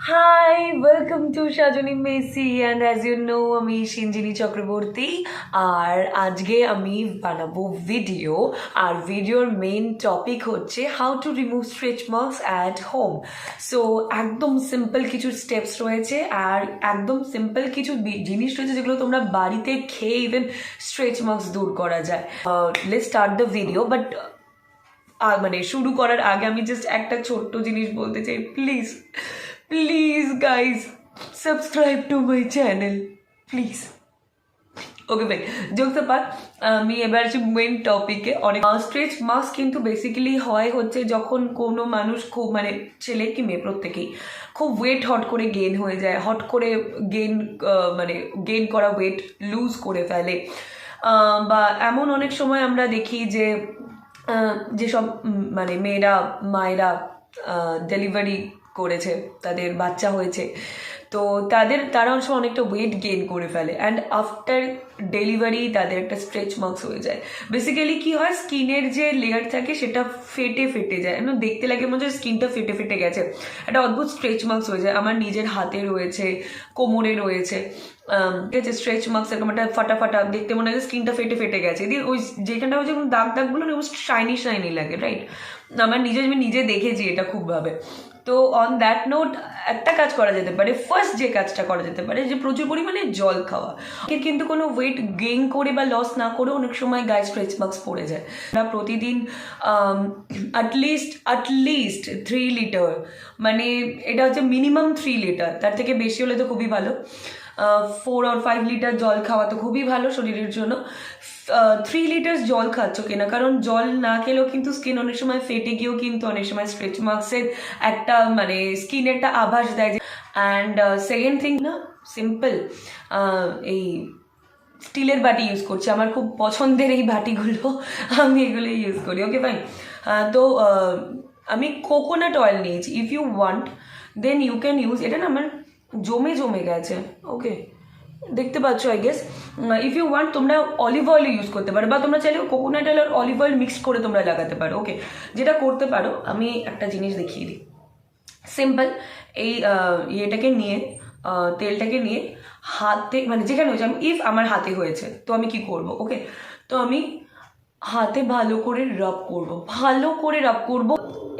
Hi welcome to Sajni messy and as you know আমি সিঞ্জিনী চক্রবর্তী আর আজকে আমি বানাবো ভিডিও আর ভিডিওর মেইন টপিক হচ্ছে how to remove stretch marks at home so একদম সিম্পল কিছু স্টেপস রয়েছে আর একদম সিম্পল কিছু জিনিস রয়েছে যেগুলো তোমরা বাড়িতে খেয়ে ইভেন স্ট্রেচ মার্কস দূর করা যায়। Let start the video but মানে শুরু করার আগে আমি জাস্ট একটা ছোট্ট জিনিস বলতে চাই please please guys subscribe to my channel please okay ভাই যোগতে পার আমি এবার যে মেন টপিকে অনেক স্ট্রেচ মাস্ক কিন্তু বেসিক্যালি হয় হচ্ছে যখন কোনো মানুষ খুব মানে ছেলে কি মেয়ে প্রত্যেকেই খুব ওয়েট হট করে গেন হয়ে যায় হট করে গেন মানে গেন করা ওয়েট লুজ করে ফেলে। আহ, বা এমন অনেক সময় আমরা দেখি যে আহ, যেসব মানে মেয়েরা মায়েরা ডেলিভারি করেছে তাদের বাচ্চা হয়েছে। তো তাদের, তারা অনেক অনেকটা ওয়েট গেইন করে ফেলে অ্যান্ড আফটার ডেলিভারি তাদের একটা স্ট্রেচ মার্কস হয়ে যায়। বেসিক্যালি কি হয়, স্কিনের যে লেয়ার থাকে সেটা ফেটে ফেটে যায়। এবং দেখতে লাগে মনে হচ্ছে স্কিনটা ফেটে ফেটে গেছে। একটা অদ্ভুত স্ট্রেচ মার্কস হয়ে যায়। আমার নিজের হাতে রয়েছে, কোমরে রয়েছে ঠিক আছে স্ট্রেচ মার্কস এরকম একটা ফাটা ফাটা দেখতে মনে হয় স্কিনটা ফেটে ফেটে গেছে। দিয়ে ওই যেখানটা হচ্ছে দাগ দাগগুলো না শাইনি শাইনি লাগে রাইট আমার নিজে, আমি নিজে দেখেছি এটা খুবভাবে তো অন দ্যাট নোট একটা কাজ করা যেতে পারে ফার্স্ট যে কাজটা করা যেতে পারে, যে প্রচুর পরিমাণে জল খাওয়া। কিন্তু কোনো ওয়েট গেইন করে বা লস না করে অনেক সময় গায়ে স্ট্রেচ মার্কস পড়ে যায়। আমরা প্রতিদিন অ্যাটলিস্ট অ্যাটলিস্ট থ্রি লিটার মানে এটা হচ্ছে মিনিমাম থ্রি লিটার তার থেকে বেশি হলে তো খুবই ভালো। ফোর আর ফাইভ লিটার জল খাওয়া তো খুবই ভালো শরীরের জন্য। থ্রি লিটার জল খাচ্ছ কিনা? কারণ জল না খেলেও কিন্তু স্কিন অনেক সময় ফেটে গিয়েও কিন্তু অনেক সময় স্ট্রেচ মার্কসের একটা মানে স্কিনের একটা আভাস দেয়। অ্যান্ড সেকেন্ড থিং না সিম্পল এই স্টিলের বাটি ইউজ করছি। আমার খুব পছন্দের এই বাটিগুলো, আমি এগুলো ইউজ করি। ওকে ফাইন তো আমি কোকোনাট অয়েল নিয়েছি। If you want then you can use এটা না আমার জমে জমে গেছে। ওকে দেখতে পাচ্ছ I guess if you want তোমরা অলিভ অয়েল ইউজ করতে পারো, বা তোমরা চাইলে কোকোনাট অয়েল আর অলিভ অয়েল মিক্স করে তোমরা লাগাতে পারো ওকে যেটা করতে পারো, আমি একটা জিনিস দেখিয়ে দিই। সিম্পল এই ইয়েটাকে নিয়ে তেলটাকে নিয়ে হাতে মানে যেখানে হয়েছে, আমি ইফ আমার হাতে হয়েছে, তো আমি কি করব ওকে তো আমি হাতে ভালো করে রাব করব, ভালো করে রাব করব।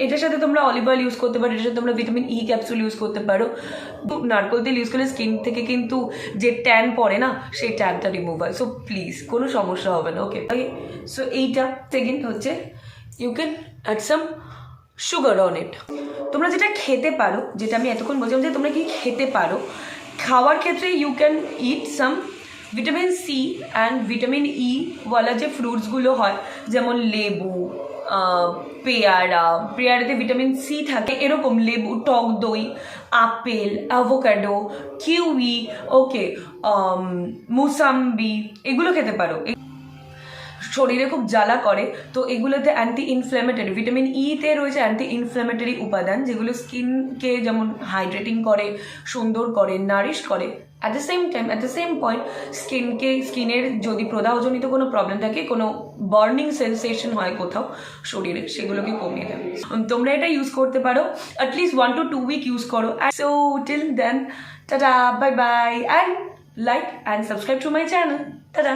এটার সাথে তোমরা অলিভ অয়েল ইউজ করতে পারো, এটার সাথে তোমরা ভিটামিন ই ক্যাপসুল ইউজ করতে পারো। নারকোল তেল ইউজ করলে স্কিন থেকে কিন্তু যে ট্যান পড়ে না, সেই ট্যানটা রিমুভ হয় সো প্লিজ কোনো সমস্যা হবে না ওকে ওকে সো এইটা সেকেন্ড হচ্ছে you can add some sugar on it তোমরা যেটা খেতে পারো, যেটা আমি এতক্ষণ বলছিলাম যে তোমরা কি খেতে পারো, খাওয়ার ক্ষেত্রে you can eat some vitamin C and vitamin E ওয়ালা যে ফ্রুটসগুলো হয়, যেমন লেবু পেয়ারা, পেয়ারাতে ভিটামিন সি থাকে, এরকম লেবু, টক দই, apple avocado kiwi okay mosambi, এগুলো খেতে পারো। শরীরে খুব জ্বালা করে, তো এগুলোতে অ্যান্টি ইনফ্ল্যামেটরি ভিটামিন ইতে রয়েছে অ্যান্টি ইনফ্ল্যামেটরি উপাদান, যেগুলো স্কিনকে যেমন হাইড্রেটিং করে, সুন্দর করে নারিশ করে at the same time at the same point স্কিনকে স্কিনের যদি প্রদাহজনিত কোনো প্রবলেম থাকে, কোনো বার্নিং সেন্সেশন হয় কোথাও শরীরে, সেগুলোকে কমিয়ে দেয় তোমরা এটা ইউজ করতে পারো at least one two two week use করো। So till then tata bye bye and like and subscribe to my channel tata